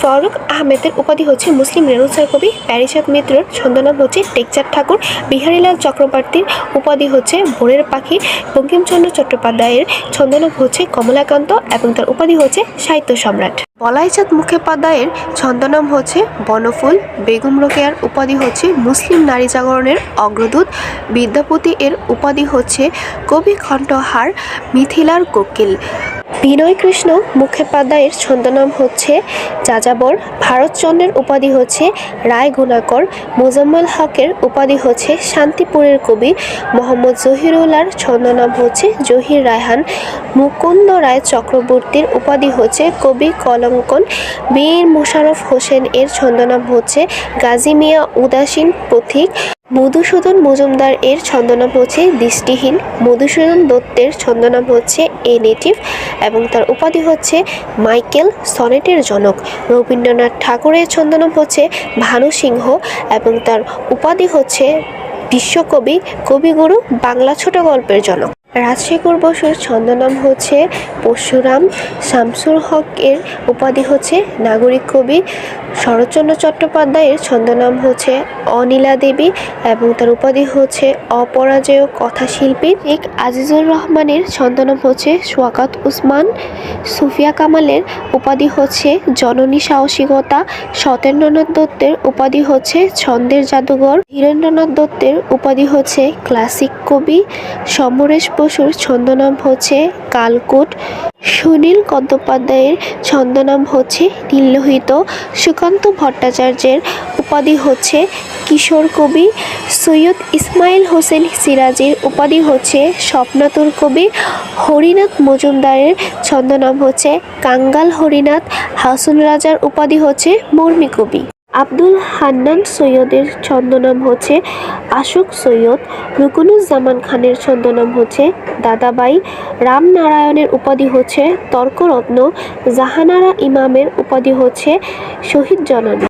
ফারুক আহমেদের উপাধি হচ্ছে মুসলিম রেনুসার কবি প্যারিচাঁদ মিত্রর ছন্দনাম হচ্ছে টেকচাঁদ ঠাকুর। বিহারীলাল চক্রবর্তীর উপাধি হচ্ছে ভোরের পাখি। বঙ্কিমচন্দ্র চট্টোপাধ্যায়ের ছন্দনাম হচ্ছে কমলাকান্ত এবং তার উপাধি হচ্ছে সাহিত্য সম্রাট। বলাইচাঁদ মুখোপাধ্যায়ের ছন্দনাম হচ্ছে বনফুল। বেগম রোকেয়ার উপাধি হচ্ছে মুসলিম নারী জাগরণের অগ্রদূত। বিদ্যাপতি এর উপাধি হচ্ছে কবি কণ্ঠহার মিথিলার কোকিল। বিনয় কৃষ্ণ মুখোপাধ্যায়ের ছন্দনাম হচ্ছে যাযাবর ভারতচন্দ্রের উপাধি হচ্ছে রায় গুণাকর, মোজাম্মেল হকের উপাধি হচ্ছে শান্তিপুরের কবি, মোহাম্মদ জহিরুল্লাহর ছন্দনাম হচ্ছে জহির রায়হান, মুকুন্দ রায় চক্রবর্তীর উপাধি হচ্ছে কবি কলঙ্কন বীর মোশাররফ হোসেন এর ছন্দনাম হচ্ছে গাজী মিয়া উদাসীন পথিক মধুসূদন মজুমদার এর ছন্দনাম হচ্ছে দৃষ্টিহীন। মধুসূদন দত্তের ছন্দনাম হচ্ছে এ নেটিভ এবং তার উপাধি হচ্ছে মাইকেল সনেটের জনক। রবীন্দ্রনাথ ঠাকুরের ছন্দনাম হচ্ছে ভানু সিংহ এবং তার উপাধি হচ্ছে বিশ্বকবি, কবিগুরু বাংলা ছোট গল্পের জনক। রাজশেখর বসুর ছন্দনাম হচ্ছে পরশুরাম শামসুল হক এর উপাধি হচ্ছে নাগরিক কবি শরৎচন্দ্র চট্টোপাধ্যায়ের ছন্দনাম হচ্ছে অনিলা দেবী এবং তার উপাধি হচ্ছে অপরাজেয় কথাশিল্পী। ঠিক আজিজুর রহমানের ছন্দনাম হচ্ছে সোয়াকাত উসমান। সুফিয়া কামালের উপাধি হচ্ছে জননী সাহসিকতা। সত্যেন্দ্রনাথ দত্তের উপাধি হচ্ছে ছন্দের জাদুঘর। হীরেন্দ্রনাথ দত্তের উপাধি হচ্ছে ক্লাসিক কবি। সমরেশ বসুর ছন্দনাম হচ্ছে কালকুট। সুনীল গদ্যোপাধ্যায়ের ছন্দনাম হচ্ছে নীললোহিত। সুকান্ত ভট্টাচার্যের উপাধি হচ্ছে কিশোর কবি সৈয়দ ইসমাইল হোসেন সিরাজের উপাধি হচ্ছে স্বপ্নাতুর কবি হরিনাথ মজুমদারের ছন্দনাম হচ্ছে কাঙ্গাল হরিনাথ। হাসুন রাজার উপাধি হচ্ছে মর্মী কবি। আব্দুল হান্নান সৈয়দের ছন্দনাম হচ্ছে আশোক সৈয়দ, রুকুনুজ্জামান খানের ছন্দনাম হচ্ছে দাদাবাই, রামনারায়ণের উপাধি হচ্ছে তর্করত্ন, জাহানারা ইমামের উপাধি হচ্ছে শহীদ জননী।